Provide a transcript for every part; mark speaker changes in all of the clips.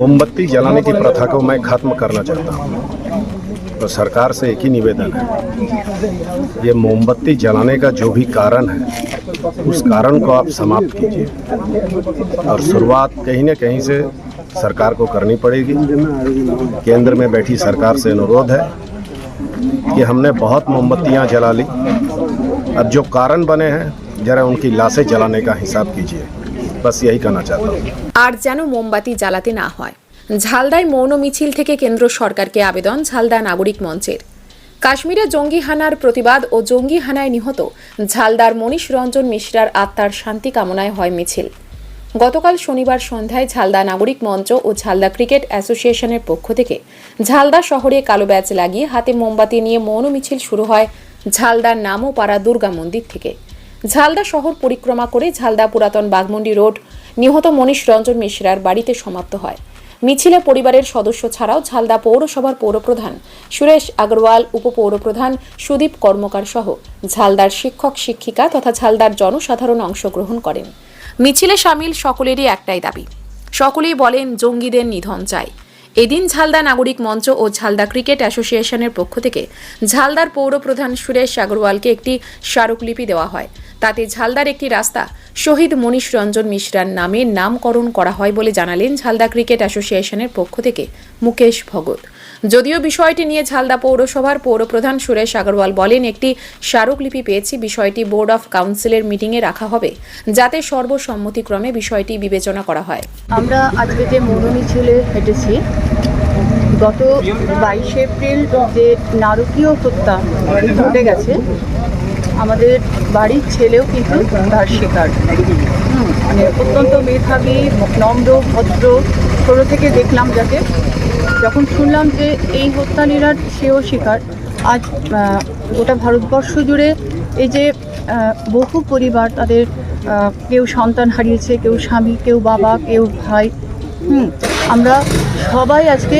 Speaker 1: मोमबत्ती जलाने की प्रथा को मैं खत्म करना चाहता हूँ। तो सरकार से एक ही निवेदन है। ये मोमबत्ती जलाने का जो भी कारण है, उस कारण को आप समाप्त कीजिए। और शुरुआत कहीं ना कहीं से सरकार को करनी पड़ेगी। केंद्र में बैठी सरकार से अनुरोध है कि हमने बहुत मोमबत्तियाँ जला ली। अब जो कारण बने हैं, जरा उनकी लाशें जलाने का हिसाब कीजिए। बस यही कहना चाहता हूँ
Speaker 2: আর যেন মোমবাতি জ্বালাতে না হয় ঝালদায় মৌন মিছিল থেকে কেন্দ্র সরকারকে আবেদন ঝালদা নাগরিক মঞ্চের কাশ্মীরে জঙ্গি হানার প্রতিবাদ ও জঙ্গি হানায় নিহত ঝালদার মনীষ রঞ্জন মিশ্রার আত্মার শান্তি কামনায় হয় মিছিল গতকাল শনিবার সন্ধ্যায় ঝালদা নাগরিক মঞ্চ ও ঝালদা ক্রিকেট অ্যাসোসিয়েশনের পক্ষ থেকে ঝালদা শহরে কালো ব্যাচ লাগিয়ে হাতে মোমবাতি নিয়ে মৌন মিছিল শুরু হয় ঝালদার নামোপাড়া দুর্গা মন্দির থেকে ঝালদা শহর পরিক্রমা করে ঝালদা পুরাতন বাগমুন্ডি রোড নিহত মনীষ রঞ্জন মিশ্রার বাড়িতে সমাপ্ত হয়। মিছিলে পরিবারের সদস্য ছাড়াও ঝালদা পৌরসভার পৌরপ্রধান সুরেশ আগরওয়াল, উপপৌরপ্রধান সুদীপ কর্মকার সহ ঝালদার শিক্ষক, শিক্ষিকা তথা ঝালদার জনসাধারণ অংশগ্রহণ করেন। মিছিলে সামিল সকলেরই একটাই দাবি। সকলেই বলেন, জঙ্গিদের নিধন চাই। এদিন ঝালদা নাগরিক মঞ্চ ও ঝালদা ক্রিকেট অ্যাসোসিয়েশনের পক্ষ থেকে ঝালদার পৌরপ্রধান সুরেশ আগরওয়ালকে একটি স্মারকলিপি দেওয়া হয়। তাতে ঝালদার একটি রাস্তা, শহীদ মনীষ রঞ্জন মিশ্রার নামে নামকরণ করা হয় বলে জানালেন ঝালদা ক্রিকেট অ্যাসোসিয়েশনের পক্ষ থেকে মুকেশ ভগত। যদিও বিষয়টি নিয়ে ঝালদা পৌরসভার পৌরপ্রধান সুরেশ আগরওয়াল বলেন, একটি স্মারকলিপি পেয়েছি, বিষয়টি বোর্ড অফ কাউন্সিলের মিটিংয়ে রাখা হবে, যাতে সর্বসম্মতিক্রমে বিষয়টি বিবেচনা করা হয়।
Speaker 3: আমরা আজকে যে মৌন হেঁটেছি, গত বাইশে এপ্রিল যে নারকীয় হত্যা ঘটে গেছে, আমাদের বাড়ির ছেলেও কিন্তু তার শিকার। মানে অত্যন্ত মেধাবী, নম্র, ভদ্র ছোটো থেকে দেখলাম যাকে। যখন শুনলাম যে এই হত্যা নিরার সেও শিকার, আজ গোটা ভারতবর্ষ জুড়ে এই যে বহু পরিবার তাদের কেউ সন্তান হারিয়েছে, কেউ স্বামী, কেউ বাবা, কেউ ভাই, হুম, আমরা সবাই আজকে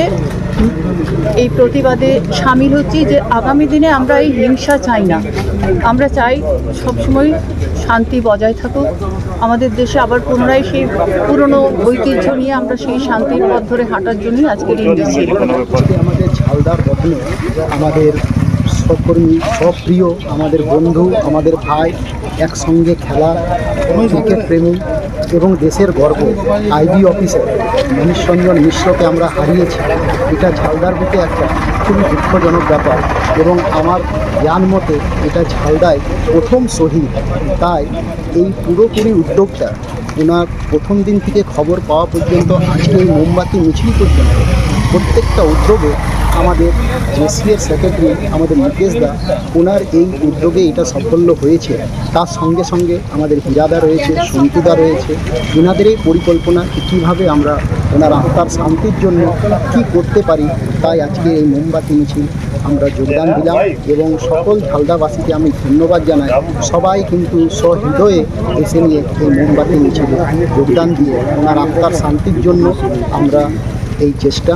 Speaker 3: এই প্রতিবাদে সামিল হচ্ছি যে আগামী দিনে আমরা এই হিংসা চাই না। আমরা চাই সবসময় শান্তি বজায় থাকুক। আমাদের দেশে আবার পুনরায় সেই পুরনো ঐতিহ্য নিয়ে আমরা সেই শান্তির পথ ধরে হাঁটার জন্যই আজকের এই মিছিল।
Speaker 4: আমাদের সহকর্মী, সপ্রিয় আমাদের বন্ধু, আমাদের ভাই, একসঙ্গে খেলা, ক্রিকেট প্রেমী এবং দেশের গর্ব, আইবি অফিসার মনীষ মিশ্রকে আমরা হারিয়েছি। এটা ঝালদার বুকে একটা খুবই দুঃখজনক ব্যাপার এবং আমার জ্ঞান মতে এটা ঝালদায় প্রথম শহীদ। তাই এই পুরোপুরি উদ্যোগটা ওনার প্রথম দিন থেকে খবর পাওয়া পর্যন্ত আজকে এই মোমবাতি মিছিল পর্যন্ত প্রত্যেকটা উদ্যোগে আমাদের জেসিএর সেক্রেটারি আমাদের দা ওনার এই উদ্যোগে এটা সাফল্য হয়েছে। তার সঙ্গে সঙ্গে আমাদের হীরাদা রয়েছে সন্তুদা রয়েছে। ওনাদের এই পরিকল্পনা কীভাবে আমরা ওনার আত্মার শান্তির জন্য কি করতে পারি, তাই আজকে এই মোমবাতি মিছিল আমরা যোগদান দিলাম এবং সকল ঝালদাবাসীকে আমি ধন্যবাদ জানাই। সবাই কিন্তু সহৃদয়ে এসে নিয়ে এই মোমবাতি মিছিলে যোগদান দিয়ে ওনার আত্মার শান্তির জন্য আমরা এই চেষ্টা।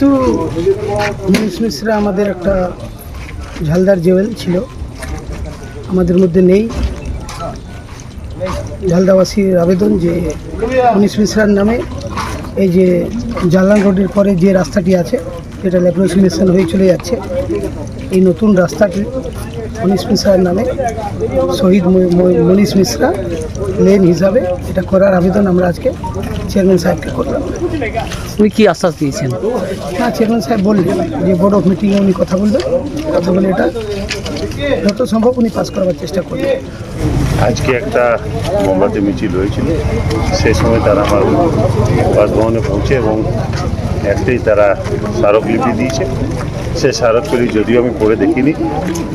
Speaker 5: তো মনীষ মিশ্রা আমাদের একটা ঝালদার জেওয়েল ছিল। আমাদের মধ্যে নেই। ঝালদাবাসীর আবেদন যে মনীষ মিশ্রার নামে এই যে জালান রোডের পরে যে রাস্তাটি আছে যেটা ল্যাপ্রোসিনেশন হয়ে চলে যাচ্ছে। এই নতুন রাস্তাটি মনীষ মিশ্রার নামে শহীদ মনীষ মিশ্রা লেন হিসাবে এটা করার আবেদন আমরা আজকে চেয়ারম্যান সাহেবকে করলাম।
Speaker 6: উনি কি আশ্বাস দিয়েছেন?
Speaker 5: না চেয়ারম্যান সাহেব বললেন যে বোর্ড অফ মিটিংয়ে উনি কথা বলবেন। কথা বলে এটা যত সম্ভব উনি পাস করাবার চেষ্টা করবেন।
Speaker 7: আজকে একটা মোমবাতি মিছিল হয়েছিল। সেই সময় তারা আমার বাসভবনে পৌঁছে এবং একটাই তারা স্মারকলিপি দিয়েছে। সে স্মারকগুলি যদিও আমি পড়ে দেখিনি,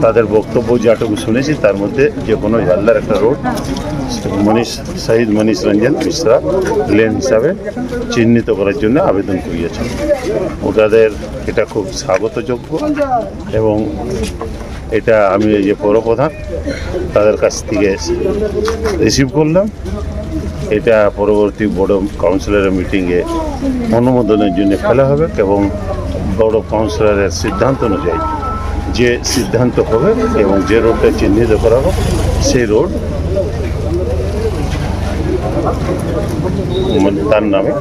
Speaker 7: তাদের বক্তব্য যেটুকু শুনেছি, তার মধ্যে যে কোনো ঝালদার একটা রোড, মনীষ, শহীদ মনীষ রঞ্জন মিশ্রা, লেন হিসাবে চিহ্নিত করার জন্য আবেদন করিয়েছেন। ওটাদের এটা খুব স্বাগতযোগ্য এবং এটা আমি যে পৌরপ্রধান, তাদের কাছ থেকে রিসিভ করলাম। এটা পরবর্তী বড় কাউন্সিলরের মিটিংয়ে অনুমোদনের জন্য ফেলা হবে এবং বড় কাউন্সিলরের সিদ্ধান্ত অনুযায়ী যে সিদ্ধান্ত হবে এবং যে রোডটা চিহ্নিত করা হবে সেই রোড মানে তার নামে,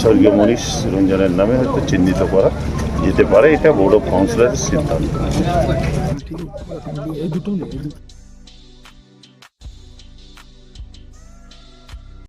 Speaker 7: স্বর্গীয় মনীষ রঞ্জনের নামে হয়তো চিহ্নিত করা যেতে পারে। এটা বোর্ড অফ কাউন্সিলরের সিদ্ধান্ত।